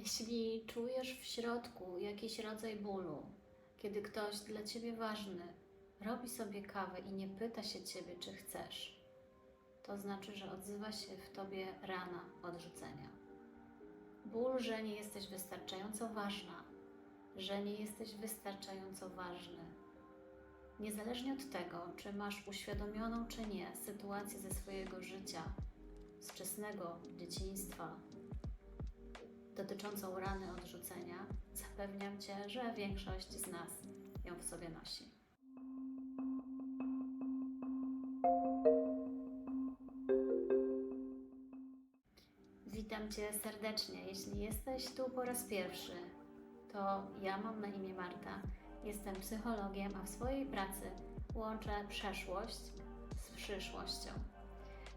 Jeśli czujesz w środku jakiś rodzaj bólu, kiedy ktoś dla ciebie ważny robi sobie kawę i nie pyta się ciebie, czy chcesz, to znaczy, że odzywa się w tobie rana odrzucenia. Ból, że nie jesteś wystarczająco ważna, że nie jesteś wystarczająco ważny. Niezależnie od tego, czy masz uświadomioną czy nie sytuację ze swojego życia, z wczesnego dzieciństwa, dotyczącą rany odrzucenia, zapewniam Cię, że większość z nas ją w sobie nosi. Witam Cię serdecznie. Jeśli jesteś tu po raz pierwszy, to ja mam na imię Marta. Jestem psychologiem, a w swojej pracy łączę przeszłość z przyszłością,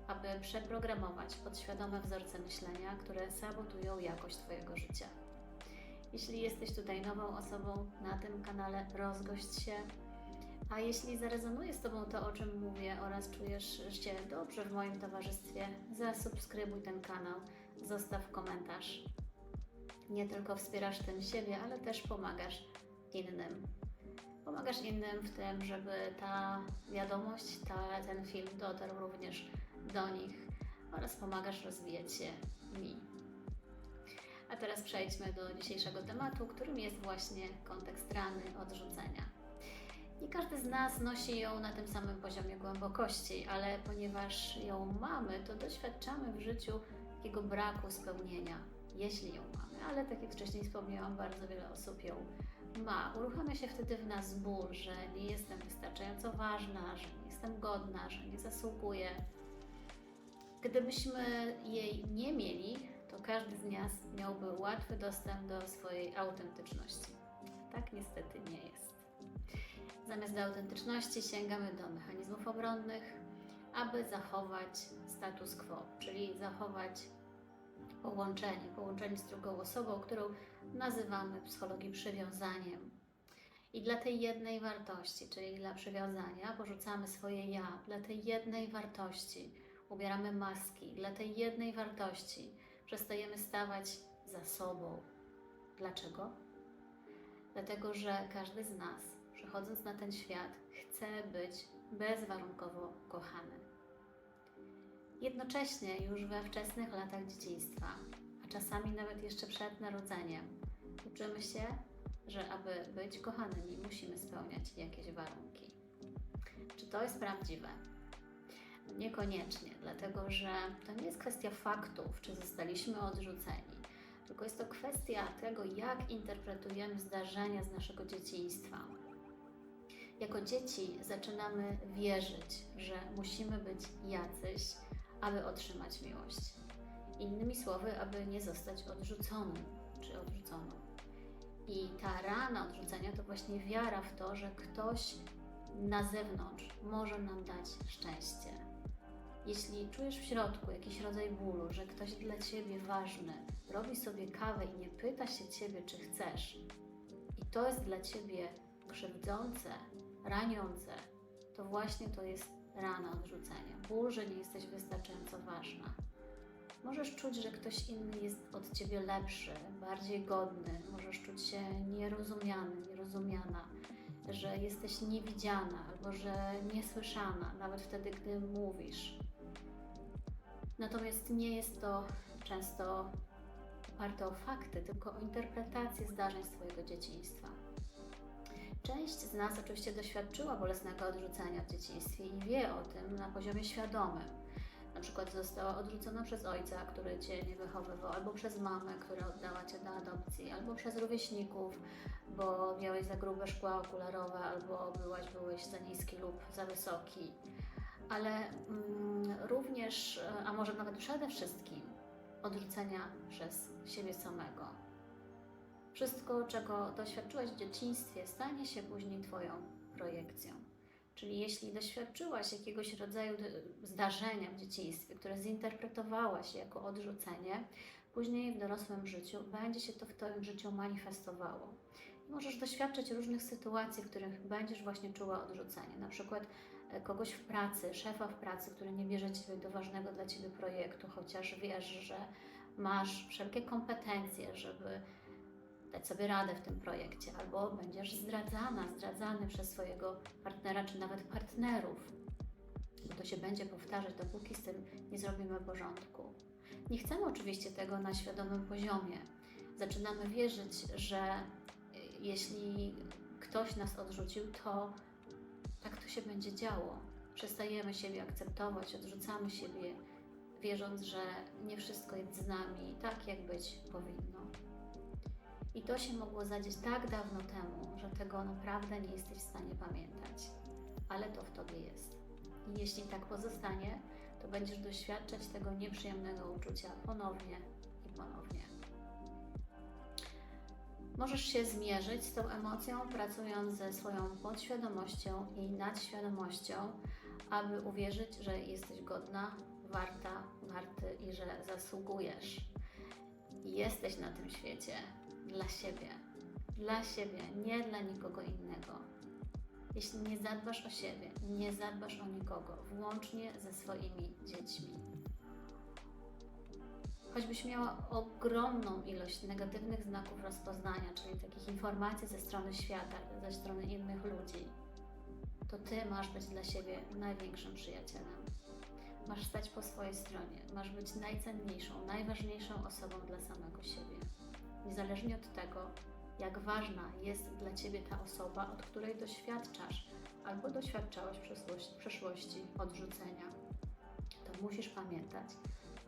aby przeprogramować podświadome wzorce myślenia, które sabotują jakość Twojego życia. Jeśli jesteś tutaj nową osobą na tym kanale, rozgość się. A jeśli zarezonuje z Tobą to, o czym mówię oraz czujesz się dobrze w moim towarzystwie, zasubskrybuj ten kanał, zostaw komentarz. Nie tylko wspierasz tym siebie, ale też pomagasz innym. Pomagasz innym w tym, żeby ta wiadomość, ta, ten film dotarł również do nich oraz pomagasz rozwijać się mi. A teraz przejdźmy do dzisiejszego tematu, którym jest właśnie kontekst rany odrzucenia. Nie każdy z nas nosi ją na tym samym poziomie głębokości, ale ponieważ ją mamy, to doświadczamy w życiu takiego braku spełnienia, jeśli ją mamy. Ale tak jak wcześniej wspomniałam, bardzo wiele osób ją ma. Uruchamia się wtedy w nas ból, że nie jestem wystarczająco ważna, że nie jestem godna, że nie zasługuję. Gdybyśmy jej nie mieli, to każdy z nas miałby łatwy dostęp do swojej autentyczności. Tak niestety nie jest. Zamiast do autentyczności sięgamy do mechanizmów obronnych, aby zachować status quo, czyli zachować połączenie, połączenie z drugą osobą, którą nazywamy w psychologii przywiązaniem. I dla tej jednej wartości, czyli dla przywiązania, porzucamy swoje ja, dla tej jednej wartości ubieramy maski, dla tej jednej wartości przestajemy stawać za sobą. Dlaczego? Dlatego, że każdy z nas, przychodząc na ten świat, chce być bezwarunkowo kochany. Jednocześnie już we wczesnych latach dzieciństwa, a czasami nawet jeszcze przed narodzeniem, uczymy się, że aby być kochanymi, musimy spełniać jakieś warunki. Czy to jest prawdziwe? Niekoniecznie, dlatego że to nie jest kwestia faktów, czy zostaliśmy odrzuceni, tylko jest to kwestia tego, jak interpretujemy zdarzenia z naszego dzieciństwa. Jako dzieci zaczynamy wierzyć, że musimy być jacyś, aby otrzymać miłość. Innymi słowy, aby nie zostać odrzuconym czy odrzuconą. I ta rana odrzucenia to właśnie wiara w to, że ktoś na zewnątrz może nam dać szczęście. Jeśli czujesz w środku jakiś rodzaj bólu, że ktoś dla ciebie ważny robi sobie kawę i nie pyta się ciebie, czy chcesz, i to jest dla ciebie krzywdzące, raniące, to właśnie to jest rana odrzucenia. Ból, że nie jesteś wystarczająco ważna. Możesz czuć, że ktoś inny jest od ciebie lepszy, bardziej godny, możesz czuć się nierozumiany, nierozumiana, że jesteś niewidziana albo że niesłyszana, nawet wtedy, gdy mówisz. Natomiast nie jest to często oparte o fakty, tylko o interpretację zdarzeń z Twojego dzieciństwa. Część z nas oczywiście doświadczyła bolesnego odrzucenia w dzieciństwie i wie o tym na poziomie świadomym. Na przykład została odrzucona przez ojca, który cię nie wychowywał, albo przez mamę, która oddała cię do adopcji, albo przez rówieśników, bo miałeś za grube szkła okularowe, albo byłaś, byłeś za niski lub za wysoki. Ale mm, również, a może nawet przede wszystkim, odrzucenia przez siebie samego. Wszystko, czego doświadczyłaś w dzieciństwie, stanie się później Twoją projekcją. Czyli jeśli doświadczyłaś jakiegoś rodzaju zdarzenia w dzieciństwie, które zinterpretowałaś jako odrzucenie, później w dorosłym życiu będzie się to w Twoim życiu manifestowało. Możesz doświadczać różnych sytuacji, w których będziesz właśnie czuła odrzucenie. Na przykład e, kogoś w pracy, szefa w pracy, który nie bierze Ciebie do ważnego dla Ciebie projektu, chociaż wiesz, że masz wszelkie kompetencje, żeby dać sobie radę w tym projekcie, albo będziesz zdradzana, zdradzany przez swojego partnera, czy nawet partnerów, bo to się będzie powtarzać, dopóki z tym nie zrobimy porządku. Nie chcemy oczywiście tego na świadomym poziomie. Zaczynamy wierzyć, że y, jeśli ktoś nas odrzucił, to tak to się będzie działo. Przestajemy siebie akceptować, odrzucamy siebie, wierząc, że nie wszystko jest z nami tak, jak być powinno. I to się mogło zadzieć tak dawno temu, że tego naprawdę nie jesteś w stanie pamiętać, ale to w tobie jest. I jeśli tak pozostanie, to będziesz doświadczać tego nieprzyjemnego uczucia ponownie i ponownie. Możesz się zmierzyć z tą emocją, pracując ze swoją podświadomością i nadświadomością, aby uwierzyć, że jesteś godna, warta, warty i że zasługujesz. Jesteś na tym świecie dla siebie, dla siebie, nie dla nikogo innego. Jeśli nie zadbasz o siebie, nie zadbasz o nikogo, włącznie ze swoimi dziećmi. Choćbyś miała ogromną ilość negatywnych znaków rozpoznania, czyli takich informacji ze strony świata, ze strony innych ludzi, to ty masz być dla siebie największym przyjacielem. Masz stać po swojej stronie, masz być najcenniejszą, najważniejszą osobą dla samego siebie. Niezależnie od tego, jak ważna jest dla ciebie ta osoba, od której doświadczasz albo doświadczałeś w przeszłości, w przeszłości odrzucenia, to musisz pamiętać,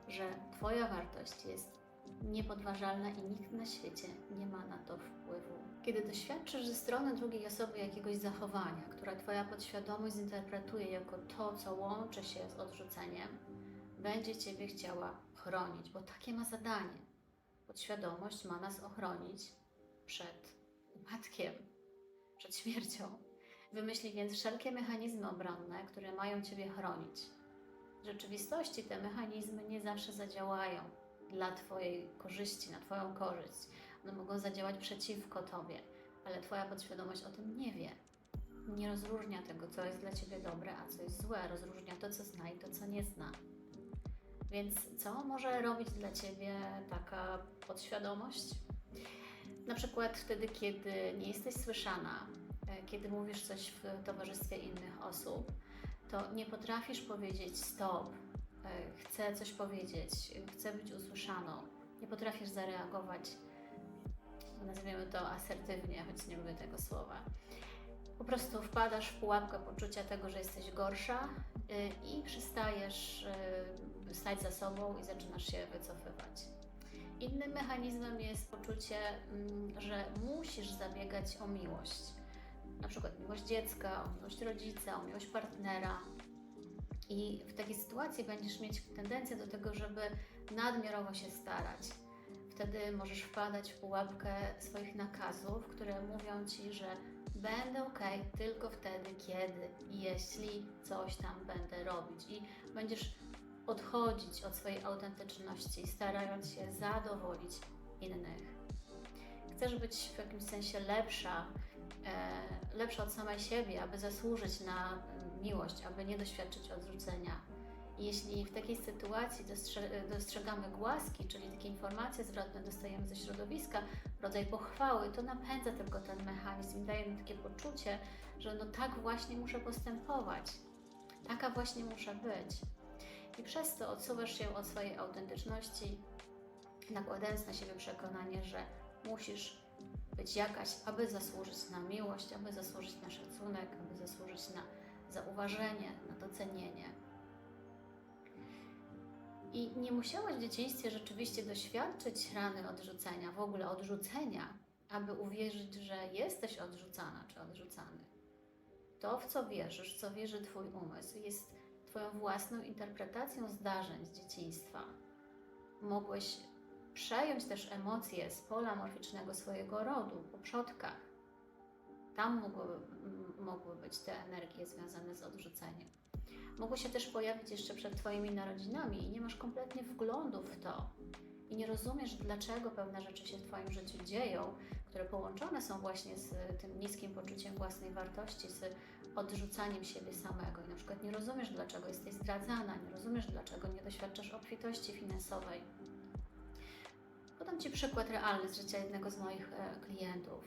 że Twoja wartość jest niepodważalna i nikt na świecie nie ma na to wpływu. Kiedy doświadczysz ze strony drugiej osoby jakiegoś zachowania, które Twoja podświadomość zinterpretuje jako to, co łączy się z odrzuceniem, będzie Ciebie chciała chronić, bo takie ma zadanie. Podświadomość ma nas ochronić przed upadkiem, przed śmiercią. Wymyśli więc wszelkie mechanizmy obronne, które mają Ciebie chronić. W rzeczywistości te mechanizmy nie zawsze zadziałają dla Twojej korzyści, na Twoją korzyść. One mogą zadziałać przeciwko Tobie, ale Twoja podświadomość o tym nie wie. Nie rozróżnia tego, co jest dla Ciebie dobre, a co jest złe. Rozróżnia to, co zna i to, co nie zna. Więc co może robić dla Ciebie taka podświadomość? Na przykład wtedy, kiedy nie jesteś słyszana, e, kiedy mówisz coś w towarzystwie innych osób, to nie potrafisz powiedzieć stop, e, chcę coś powiedzieć, chcę być usłyszaną, nie potrafisz zareagować, nazwijmy to asertywnie, choć nie lubię tego słowa. Po prostu wpadasz w pułapkę poczucia tego, że jesteś gorsza y, i przestajesz y, stać za sobą i zaczynasz się wycofywać. Innym mechanizmem jest poczucie, mm, że musisz zabiegać o miłość. Na przykład miłość dziecka, o miłość rodzica, o miłość partnera. I w takiej sytuacji będziesz mieć tendencję do tego, żeby nadmiarowo się starać. Wtedy możesz wpadać w pułapkę swoich nakazów, które mówią ci, że będę ok tylko wtedy, kiedy i jeśli coś tam będę robić. I będziesz odchodzić od swojej autentyczności, starając się zadowolić innych. Chcesz być w jakimś sensie lepsza, lepsza od samej siebie, aby zasłużyć na miłość, aby nie doświadczyć odrzucenia. Jeśli w takiej sytuacji dostrze- dostrzegamy głaski, czyli takie informacje zwrotne dostajemy ze środowiska, rodzaj pochwały, to napędza tylko ten mechanizm i daje mi takie poczucie, że no tak właśnie muszę postępować, taka właśnie muszę być. I przez to odsuwasz się od swojej autentyczności, nakładając na siebie przekonanie, że musisz być jakaś, aby zasłużyć na miłość, aby zasłużyć na szacunek, aby zasłużyć na zauważenie, na docenienie. I nie musiałaś w dzieciństwie rzeczywiście doświadczyć rany odrzucenia, w ogóle odrzucenia, aby uwierzyć, że jesteś odrzucana czy odrzucany. To, w co wierzysz, co wierzy Twój umysł, jest Twoją własną interpretacją zdarzeń z dzieciństwa. Mogłeś przejąć też emocje z pola morficznego swojego rodu, po przodkach. Tam mogły, mogły być te energie związane z odrzuceniem. Mogły się też pojawić jeszcze przed Twoimi narodzinami i nie masz kompletnie wglądu w to. I nie rozumiesz, dlaczego pewne rzeczy się w Twoim życiu dzieją, które połączone są właśnie z tym niskim poczuciem własnej wartości, z odrzucaniem siebie samego. I na przykład nie rozumiesz, dlaczego jesteś zdradzana, nie rozumiesz, dlaczego nie doświadczasz obfitości finansowej. Podam Ci przykład realny z życia jednego z moich e, klientów.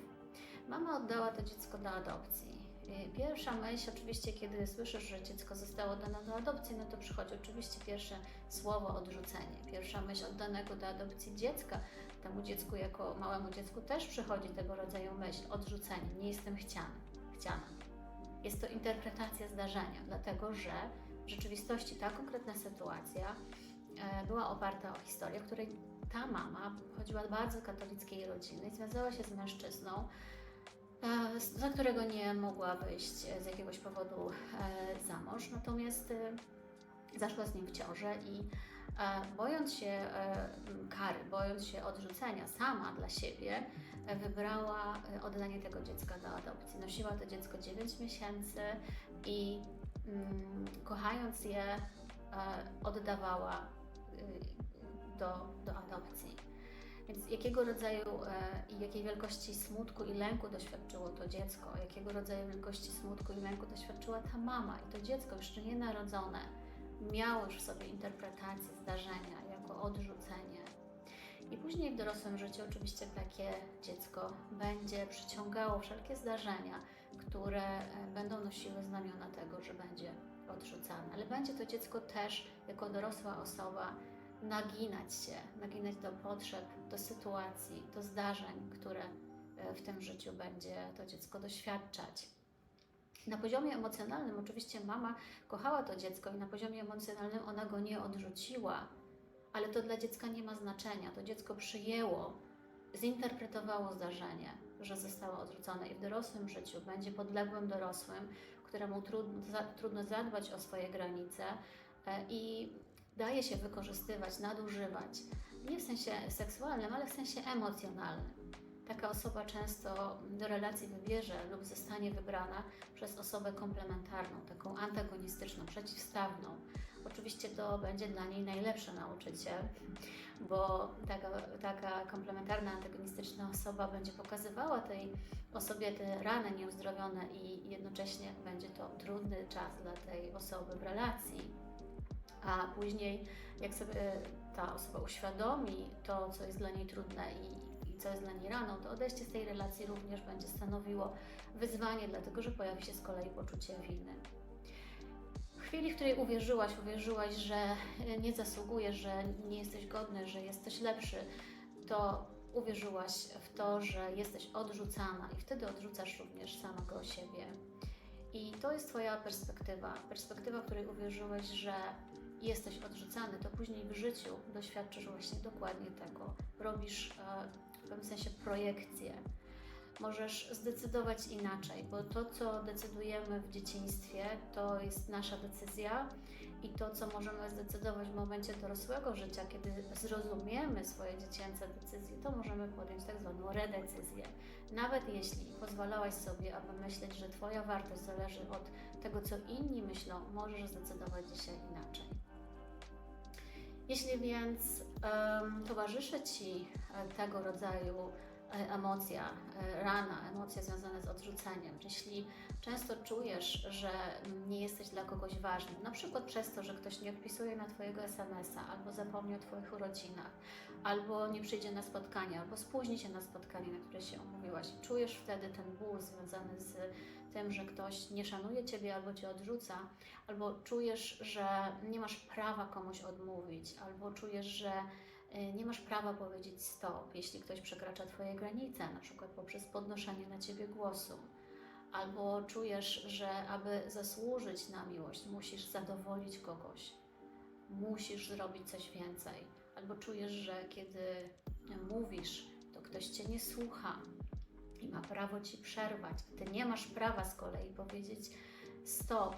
Mama oddała to dziecko do adopcji. I Pierwsza myśl, oczywiście, kiedy słyszysz, że dziecko zostało dane do adopcji, no to przychodzi oczywiście pierwsze słowo odrzucenie. Pierwsza myśl oddanego do adopcji dziecka, temu dziecku jako małemu dziecku też przychodzi tego rodzaju myśl, odrzucenie. Nie jestem chciany, chciana. Jest to interpretacja zdarzenia, dlatego że w rzeczywistości ta konkretna sytuacja e, była oparta o historię, w której ta mama pochodziła z bardzo katolickiej rodziny związała się z mężczyzną, e, za którego nie mogła wyjść e, z jakiegoś powodu e, za mąż, natomiast e, zaszła z nim w ciążę i e, bojąc się e, kary, bojąc się odrzucenia sama dla siebie, e, wybrała e, oddanie tego dziecka do adopcji. Nosiła to dziecko 9 miesięcy i mm, kochając je, e, oddawała do, do adopcji. Więc jakiego rodzaju e, i jakiej wielkości smutku i lęku doświadczyło to dziecko, jakiego rodzaju wielkości smutku i lęku doświadczyła ta mama i to dziecko jeszcze nienarodzone miało już w sobie interpretację zdarzenia jako odrzucenie. I później w dorosłym życiu oczywiście takie dziecko będzie przyciągało wszelkie zdarzenia, które e, będą nosiły znamiona tego, że będzie odrzucane. Ale będzie to dziecko też jako dorosła osoba naginać się, naginać do potrzeb, do sytuacji, do zdarzeń, które e, w tym życiu będzie to dziecko doświadczać. Na poziomie emocjonalnym oczywiście mama kochała to dziecko i na poziomie emocjonalnym ona go nie odrzuciła, ale to dla dziecka nie ma znaczenia. To dziecko przyjęło, zinterpretowało zdarzenie, że zostało odrzucone i w dorosłym życiu będzie podległym dorosłym, któremu trudno, trudno zadbać o swoje granice e, i daje się wykorzystywać, nadużywać. Nie w sensie seksualnym, ale w sensie emocjonalnym. Taka osoba często do relacji wybierze lub zostanie wybrana przez osobę komplementarną, taką antagonistyczną, przeciwstawną. Oczywiście to będzie dla niej najlepszy nauczyciel, bo taka, taka komplementarna, antagonistyczna osoba będzie pokazywała tej osobie te rany nieuzdrowione i jednocześnie będzie to trudny czas dla tej osoby w relacji. A później, jak sobie ta osoba uświadomi to, co jest dla niej trudne i, i co jest dla niej raną, to odejście z tej relacji również będzie stanowiło wyzwanie, dlatego że pojawi się z kolei poczucie winy. Chwili, w której uwierzyłaś, uwierzyłaś, że e, nie zasługujesz, że nie jesteś godny, że jesteś lepszy, to uwierzyłaś w to, że jesteś odrzucana i wtedy odrzucasz również samego siebie. I to jest Twoja perspektywa, perspektywa, w której uwierzyłeś, że jesteś odrzucany, to później w życiu doświadczysz właśnie dokładnie tego. Robisz e, w pewnym sensie projekcję. Możesz zdecydować inaczej, bo to, co decydujemy w dzieciństwie, to jest nasza decyzja i to, co możemy zdecydować w momencie dorosłego życia, kiedy zrozumiemy swoje dziecięce decyzje, to możemy podjąć tak zwaną redecyzję. Nawet jeśli pozwalałaś sobie, aby myśleć, że Twoja wartość zależy od tego, co inni myślą, możesz zdecydować dzisiaj inaczej. Jeśli więc em, towarzyszy Ci e, tego rodzaju emocja, e, rana, emocje związane z odrzuceniem, jeśli często czujesz, że nie jesteś dla kogoś ważny, na przykład przez to, że ktoś nie odpisuje na Twojego SMS-a, albo zapomni o Twoich urodzinach, albo nie przyjdzie na spotkanie, albo spóźni się na spotkanie, na które się umówiłaś, czujesz wtedy ten ból związany z tym, że ktoś nie szanuje Ciebie albo Cię odrzuca, albo czujesz, że nie masz prawa komuś odmówić, albo czujesz, że nie masz prawa powiedzieć stop, jeśli ktoś przekracza Twoje granice, na przykład poprzez podnoszenie na Ciebie głosu, albo czujesz, że aby zasłużyć na miłość, musisz zadowolić kogoś, musisz zrobić coś więcej, albo czujesz, że kiedy mówisz, to ktoś Cię nie słucha i ma prawo Ci przerwać, Ty nie masz prawa z kolei powiedzieć stop,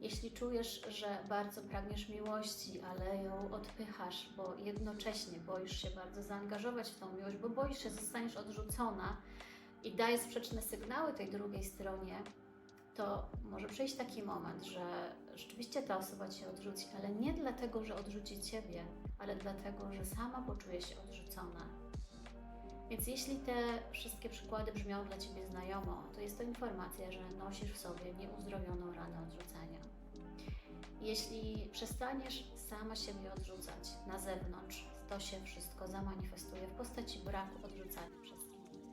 jeśli czujesz, że bardzo pragniesz miłości, ale ją odpychasz, bo jednocześnie boisz się bardzo zaangażować w tą miłość, bo boisz się, zostaniesz odrzucona i dajesz sprzeczne sygnały tej drugiej stronie, to może przyjść taki moment, że rzeczywiście ta osoba cię odrzuci, ale nie dlatego, że odrzuci ciebie, ale dlatego, że sama poczuje się odrzucona. Więc jeśli te wszystkie przykłady brzmią dla Ciebie znajomo, to jest to informacja, że nosisz w sobie nieuzdrowioną ranę odrzucenia. Jeśli przestaniesz sama siebie odrzucać na zewnątrz, to się wszystko zamanifestuje w postaci braku odrzucania przez innych.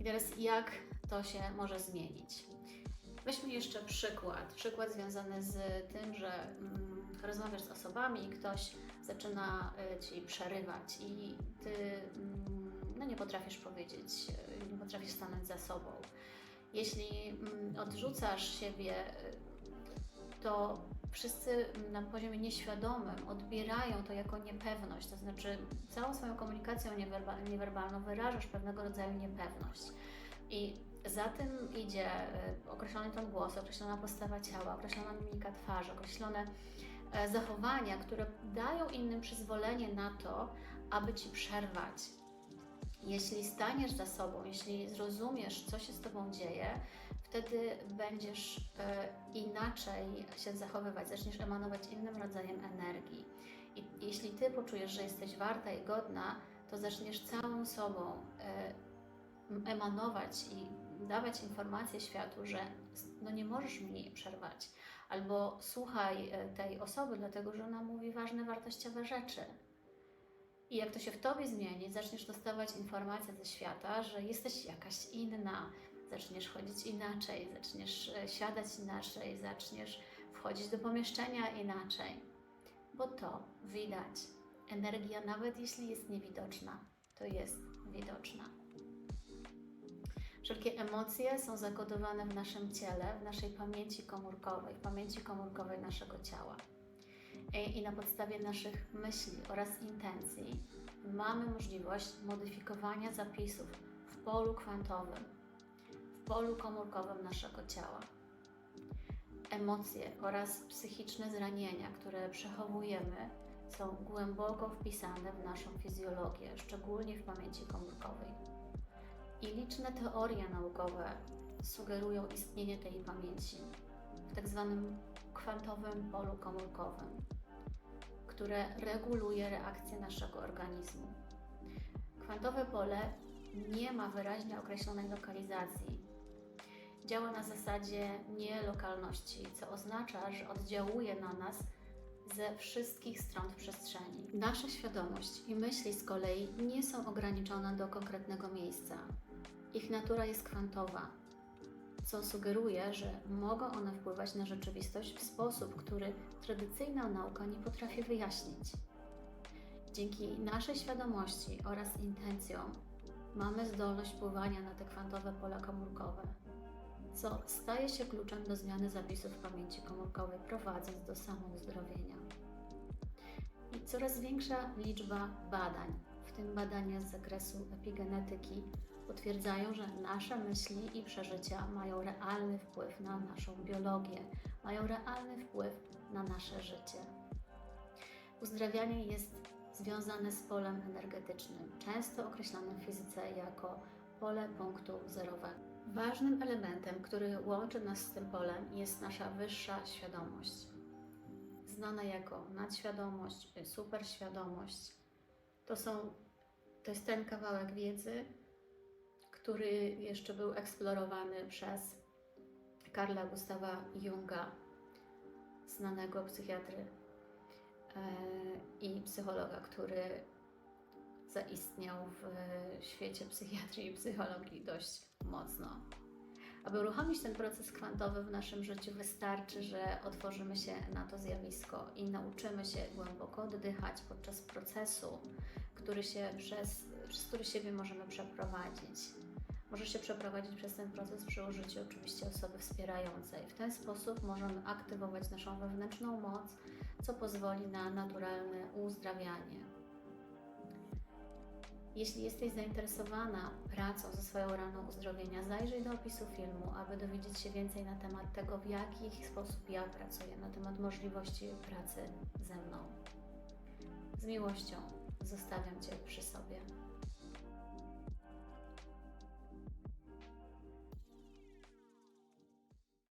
I teraz jak to się może zmienić? Weźmy jeszcze przykład. Przykład związany z tym, że mm, rozmawiasz z osobami i ktoś zaczyna y, ci przerywać i ty mm, no, nie potrafisz powiedzieć, y, nie potrafisz stanąć za sobą. Jeśli mm, odrzucasz siebie, y, to wszyscy na poziomie nieświadomym odbierają to jako niepewność, to znaczy całą swoją komunikacją niewerba- niewerbalną wyrażasz pewnego rodzaju niepewność. I za tym idzie określony ton głosu, określona postawa ciała, określona mimika twarzy, określone e, zachowania, które dają innym przyzwolenie na to, aby ci przerwać. Jeśli staniesz za sobą, jeśli zrozumiesz, co się z tobą dzieje, wtedy będziesz e, inaczej się zachowywać, zaczniesz emanować innym rodzajem energii. I jeśli ty poczujesz, że jesteś warta i godna, to zaczniesz całą sobą e, emanować i dawać informację światu, że no nie możesz mi przerwać, albo słuchaj e, tej osoby, dlatego że ona mówi ważne, wartościowe rzeczy. I jak to się w tobie zmieni, zaczniesz dostawać informacje ze świata, że jesteś jakaś inna, zaczniesz chodzić inaczej, zaczniesz e, siadać inaczej, zaczniesz wchodzić do pomieszczenia inaczej, bo to widać. Energia, nawet jeśli jest niewidoczna, to jest widoczna. Wszelkie emocje są zakodowane w naszym ciele, w naszej pamięci komórkowej, w pamięci komórkowej naszego ciała. I, I na podstawie naszych myśli oraz intencji mamy możliwość modyfikowania zapisów w polu kwantowym, w polu komórkowym naszego ciała. Emocje oraz psychiczne zranienia, które przechowujemy, są głęboko wpisane w naszą fizjologię, szczególnie w pamięci komórkowej. I liczne teorie naukowe sugerują istnienie tej pamięci w tak zwanym kwantowym polu komórkowym, które reguluje reakcję naszego organizmu. Kwantowe pole nie ma wyraźnie określonej lokalizacji. Działa na zasadzie nielokalności, co oznacza, że oddziałuje na nas ze wszystkich stron przestrzeni. Nasza świadomość i myśli z kolei nie są ograniczone do konkretnego miejsca. Ich natura jest kwantowa, co sugeruje, że mogą one wpływać na rzeczywistość w sposób, który tradycyjna nauka nie potrafi wyjaśnić. Dzięki naszej świadomości oraz intencjom mamy zdolność wpływania na te kwantowe pola komórkowe, co staje się kluczem do zmiany zapisów pamięci komórkowej, prowadząc do samouzdrowienia. I coraz większa liczba badań, w tym badania z zakresu epigenetyki, potwierdzają, że nasze myśli i przeżycia mają realny wpływ na naszą biologię, mają realny wpływ na nasze życie. Uzdrawianie jest związane z polem energetycznym, często określanym w fizyce jako pole punktu zerowego. Ważnym elementem, który łączy nas z tym polem, jest nasza wyższa świadomość. Znana jako nadświadomość, superświadomość. To są, to jest ten kawałek wiedzy, który jeszcze był eksplorowany przez Karla Gustawa Junga, znanego psychiatry e, i psychologa, który zaistniał w świecie psychiatrii i psychologii dość mocno. Aby uruchomić ten proces kwantowy w naszym życiu, wystarczy, że otworzymy się na to zjawisko i nauczymy się głęboko oddychać podczas procesu, który się przez, przez który siebie możemy przeprowadzić. Może się przeprowadzić przez ten proces przy użyciu oczywiście osoby wspierającej. W ten sposób możemy aktywować naszą wewnętrzną moc, co pozwoli na naturalne uzdrawianie. Jeśli jesteś zainteresowana pracą ze swoją raną uzdrowienia, zajrzyj do opisu filmu, aby dowiedzieć się więcej na temat tego, w jaki sposób ja pracuję, na temat możliwości pracy ze mną. Z miłością zostawiam Cię przy sobie.